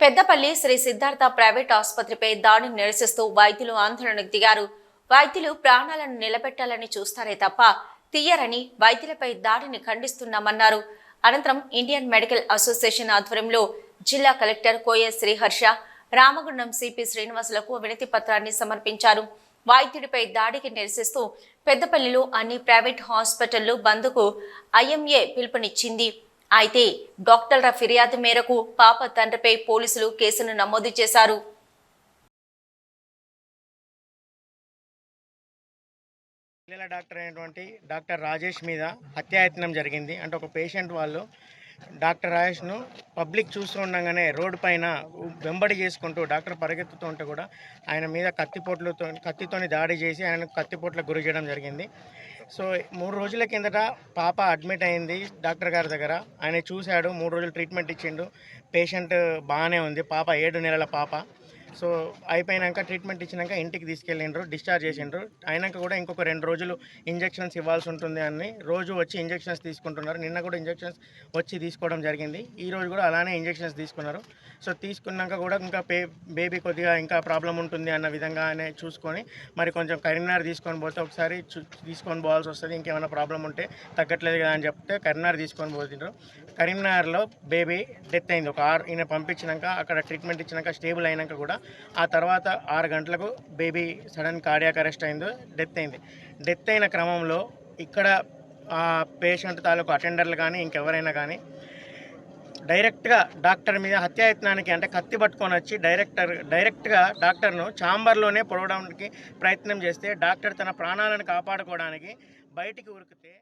Peddapalli Shri Siddhartha private ఆసుపత్రిపై దాడిని నిరసిస్తూ వైద్యులు ఆందోళనకు దిగారు. వైద్యులు ప్రాణాలను నిలబెట్టాలని చూస్తారే తప్ప తీయరని వైద్యులపై దాడిని ఖండిస్తున్నామన్నారు. అనంతరం ఇండియన్ మెడికల్ అసోసియేషన్ ఆధ్వర్యంలో జిల్లా కలెక్టర్ కోయ శ్రీహర్ష రామగుండం సిపి శ్రీనివాసులకు వినతి పత్రాన్ని సమర్పించారు. వైద్యుడిపై దాడికి నిరసిస్తూ పెద్దపల్లిలో అన్ని ప్రైవేట్ హాస్పిటళ్ళు బంద్కు ఐఎంఏ పిలుపునిచ్చింది. అయితే డాక్టర్ల ఫిర్యాదు మేరకు పాప తండ్రిపై పోలీసులు కేసును నమోదు చేశారు. పిల్లల డాక్టర్ అయినటువంటి డాక్టర్ రాజేష్ మీద హత్యాయత్నం జరిగింది. అంటే ఒక పేషెంట్ వాళ్ళు డాక్టర్ రాజేష్ను పబ్లిక్ చూస్తూ ఉండగానే రోడ్డు పైన వెంబడి చేసుకుంటూ డాక్టర్ పరిగెత్తుతూ ఉంటే కూడా ఆయన మీద కత్తిపోట్లతో కత్తితోని దాడి చేసి ఆయన కత్తిపోట్లకు గురి చేయడం జరిగింది. సో మూడు రోజుల కిందట పాప అడ్మిట్ అయింది డాక్టర్ గారి దగ్గర. ఆయన చూశాడు మూడు రోజులు ట్రీట్మెంట్ ఇచ్చిండు. పేషెంట్ బాగానే ఉంది. పాప ఏడు నెలల పాప. సో అయిపోయినాక ట్రీట్మెంట్ ఇచ్చినాక ఇంటికి తీసుకెళ్ళిండ్రు డిశ్చార్జ్ చేసిండ్రు. అయినాక కూడా ఇంకొక రెండు రోజులు ఇంజెక్షన్స్ ఇవ్వాల్సి ఉంటుంది అని రోజు వచ్చి ఇంజెక్షన్స్ తీసుకుంటున్నారు. నిన్న కూడా ఇంజెక్షన్స్ వచ్చి తీసుకోవడం జరిగింది. ఈ రోజు కూడా అలానే ఇంజెక్షన్స్ తీసుకున్నారు. సో తీసుకున్నాక కూడా ఇంకా పే బేబీ కొద్దిగా ఇంకా ప్రాబ్లం ఉంటుంది అన్న విధంగానే చూసుకొని మరి కొంచెం కరీంనగర్ తీసుకొని పోతే ఒకసారి చూ తీసుకొని పోవాల్సి వస్తుంది. ఇంకేమైనా ప్రాబ్లం ఉంటే తగ్గట్లేదు కదా అని చెప్తే కరీంనగర్ తీసుకొని పోతుండ్రు. కరీంనగర్లో బేబీ డెత్ అయింది. ఒక ఆరు ఈయన పంపించినాక అక్కడ ట్రీట్మెంట్ ఇచ్చినాక స్టేబుల్ అయినాక కూడా ఆ తర్వాత ఆరు గంటలకు బేబీ సడన్ కార్డియాక్ అరెస్ట్ అయింది డెత్ అయింది. డెత్ అయిన క్రమంలో ఇక్కడ ఆ పేషెంట్ తాలూకు అటెండర్లు కానీ ఇంకెవరైనా కానీ డైరెక్ట్గా డాక్టర్ మీద హత్యాయత్నానికి అంటే కత్తి పట్టుకొని వచ్చి డైరెక్టర్ డైరెక్ట్గా డాక్టర్ను ఛాంబర్లోనే పొడవడానికి ప్రయత్నం చేస్తే డాక్టర్ తన ప్రాణాలను కాపాడుకోవడానికి బయటికి ఉరికితే